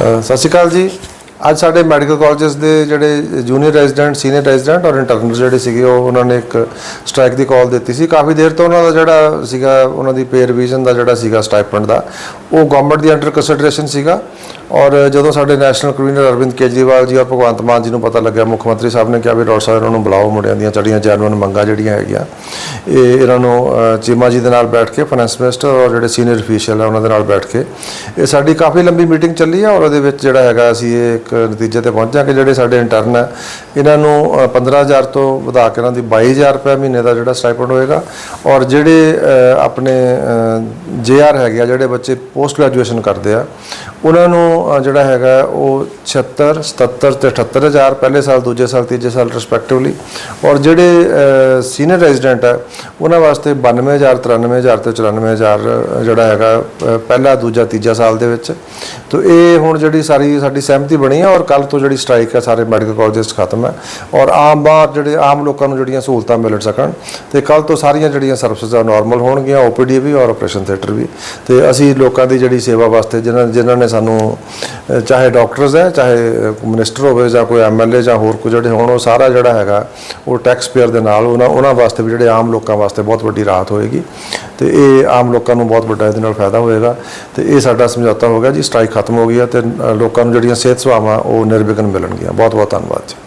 ਸਤਿ ਸ਼੍ਰੀ ਅਕਾਲ ਜੀ। ਅੱਜ ਸਾਡੇ ਮੈਡੀਕਲ ਕਾਲਜਸ ਦੇ ਜਿਹੜੇ ਜੂਨੀਅਰ ਰੈਜ਼ੀਡੈਂਟ ਸੀਨੀਅਰ ਰੈਜ਼ੀਡੈਂਟ ਔਰ ਇੰਟਰਨਲ ਜਿਹੜੇ ਸੀਗੇ, ਉਹ ਉਹਨਾਂ ਨੇ ਇੱਕ ਸਟ੍ਰਾਈਕ ਦੀ ਕਾਲ ਦਿੱਤੀ ਸੀ। ਕਾਫੀ ਦੇਰ ਤੋਂ ਉਹਨਾਂ ਦਾ ਜਿਹੜਾ ਸੀਗਾ, ਉਹਨਾਂ ਦੀ ਪੇ ਰਿਵੀਜ਼ਨ ਦਾ ਜਿਹੜਾ ਸੀਗਾ ਸਟਾਈਪੈਂਡ ਦਾ, ਉਹ ਗਵਰਨਮੈਂਟ ਦੀ ਅੰਡਰ ਕੰਸੀਡਰੇਸ਼ਨ ਸੀਗਾ। ਔਰ ਜਦੋਂ ਸਾਡੇ ਨੈਸ਼ਨਲ ਕਨਵੀਨਰ ਅਰਵਿੰਦ ਕੇਜਰੀਵਾਲ ਜੀ ਔਰ ਭਗਵੰਤ ਮਾਨ ਜੀ ਨੂੰ ਪਤਾ ਲੱਗਿਆ ਮੁੱਖ ਮੰਤਰੀ ਸਾਹਿਬ ਨੇ ਕਿਹਾ ਵੀ ਡਾਕਟਰ ਸਾਹਿਬ ਇਹਨਾਂ ਨੂੰ ਬੁਲਾਓ ਮੁੰਡਿਆਂ ਦੀਆਂ ਚੜੀਆਂ ਜੈਨੂਨ ਮੰਗਾਂ ਜਿਹੜੀਆਂ ਹੈਗੀਆਂ ਇਹ ਇਹਨਾਂ ਨੂੰ ਚੀਮਾ ਜੀ ਦੇ ਨਾਲ ਬੈਠ ਕੇ ਫਾਈਨੈਂਸ ਮਿਨਿਸਟਰ ਔਰ ਜਿਹੜੇ ਸੀਨੀਅਰ ਅਫੀਸ਼ੀਅਲ ਆ ਉਹਨਾਂ ਦੇ ਨਾਲ ਬੈਠ ਕੇ ਇਹ ਸਾਡੀ ਕਾਫੀ ਲੰਬੀ ਮੀਟਿੰਗ ਚੱਲੀ ਆ ਔਰ ਉਹਦੇ ਵਿੱਚ ਜਿਹੜਾ ਹੈਗਾ ਅਸੀਂ ਇਹ ਇੱਕ ਨਤੀਜੇ ਤੇ ਪਹੁੰਚਿਆ ਕਿ ਜਿਹੜੇ ਸਾਡੇ ਇੰਟਰਨ ਹੈ ਇਹਨਾਂ ਨੂੰ ਅ, 15000 ਤੋਂ ਵਧਾ ਕੇ ਇਹਨਾਂ ਦੀ 22000 ਰੁਪਏ ਮਹੀਨੇ ਦਾ ਜਿਹੜਾ ਸਟਾਈਪੈਂਡ ਹੋਏਗਾ ਔਰ ਜਿਹੜੇ ਅ, ਆਪਣੇ ਜੇਆਰ ਹੈਗੇ ਆ ਜਿਹੜੇ ਬੱਚੇ ਪੋਸਟ ਗ੍ਰੈਜੂਏਸ਼ਨ ਕਰਦੇ ਆ ਉਹਨਾਂ ਨੂੰ ਅ, ਜਿਹੜਾ ਹੈਗਾ ਉਹ 76 77 ਤੇ 78000 ਪਹਿਲੇ ਸਾਲ ਦੂਜੇ ਸਾਲ ਤੀਜੇ ਸਾਲ ਰਿਸਪੈਕਟਿਵਲੀ ਔਰ ਜਿਹੜੇ ਸੀਨੀਅਰ ਰੈਜ਼ੀਡੈਂਟ ਹੈ ਉਹਨਾਂ ਵਾਸਤੇ 92000 93000 ਤੇ 94000 ਜਿਹੜਾ ਹੈਗਾ ਅ, ਪਹਿਲਾ ਦੂਜਾ ਤੀਜਾ ਸਾਲ ਦੇ ਵਿੱਚ। ਤੋ ਇਹ ਹੁਣ ਜਿਹੜੀ ਸਾਰੀ ਸਾਡੀ ਸਹਿਮਤੀ ਬਣੀ ਹੈ ਔਰ ਕੱਲ ਤੋਂ ਜਿਹੜੀ ਸਟ੍ਰਾਈਕ ਹੈ ਸਾਰੇ ਮੈਡੀਕਲ ਕਾਲਜਸ ਖਤਮ ਹੈ ਔਰ ਆਮ ਬਾਹਰ ਜਿਹੜੇ ਆਮ ਲੋਕਾਂ ਨੂੰ ਜਿਹੜੀਆਂ ਸਹੂਲਤਾਂ ਮਿਲ ਸਕਣ। ਤੇ ਕੱਲ ਤੋਂ ਸਾਰੀਆਂ ਜਿਹੜੀਆਂ ਸਰਵਿਸਿਜ਼ ਆ ਨਾਰਮਲ ਹੋਣਗੀਆਂ ਓਪੀਡੀ ਵੀ ਔਰ ਆਪਰੇਸ਼ਨ ਥੀਏਟਰ ਵੀ। ਤੇ ਅਸੀਂ ਲੋਕਾਂ ਦੀ ਜਿਹੜੀ ਸੇਵਾ ਵਾਸਤੇ ਜਿਨ੍ਹਾਂ ਜਿਨ੍ਹਾਂ ਨੇ ਸਾਨੂੰ ਚਾਹੇ ਡਾਕਟਰਸ ਹੈ, ਚਾਹੇ ਮਿਨਿਸਟਰ ਹੋਵੇ ਜਾਂ ਕੋਈ ਐਮਐਲਏ ਜਾਂ ਹੋਰ ਕੋਈ ਜਿਹੜੇ ਹੋਣ, ਉਹ ਸਾਰਾ ਜਿਹੜਾ ਹੈਗਾ, ਉਹ ਟੈਕਸ ਪੇਅਰ ਦੇ ਨਾਲ ਉਹਨਾਂ ਉਹਨਾਂ ਵਾਸਤੇ ਵੀ ਜਿਹੜੇ ਆਮ ਲੋਕਾਂ ਵਾਸਤੇ ਬਹੁਤ ਵੱਡੀ ਰਾਹਤ ਹੋਏਗੀ। ਤੇ ਇਹ ਆਮ ਲੋਕਾਂ ਨੂੰ ਬਹੁਤ ਵੱਡਾ ਇਹਦੇ ਨਾਲ ਫਾਇਦਾ ਹੋਏਗਾ। ਤੇ ਇਹ ਸਾਡਾ ਸਮਝੌਤਾ ਹੋ ਗਿਆ ਜੀ, ਸਟ੍ਰਾਈਕ ਖਤਮ ਹੋ ਗਈ ਹੈ ਤੇ ਲੋਕਾਂ ਨੂੰ ਜਿਹੜੀਆਂ ਸਿਹਤ ਸੇਵਾਵਾਂ, ਉਹ ਨਿਰਵਿਘਨ ਮਿਲਣਗੀਆਂ। ਬਹੁਤ ਬਹੁਤ ਧੰਨਵਾਦ ਜੀ।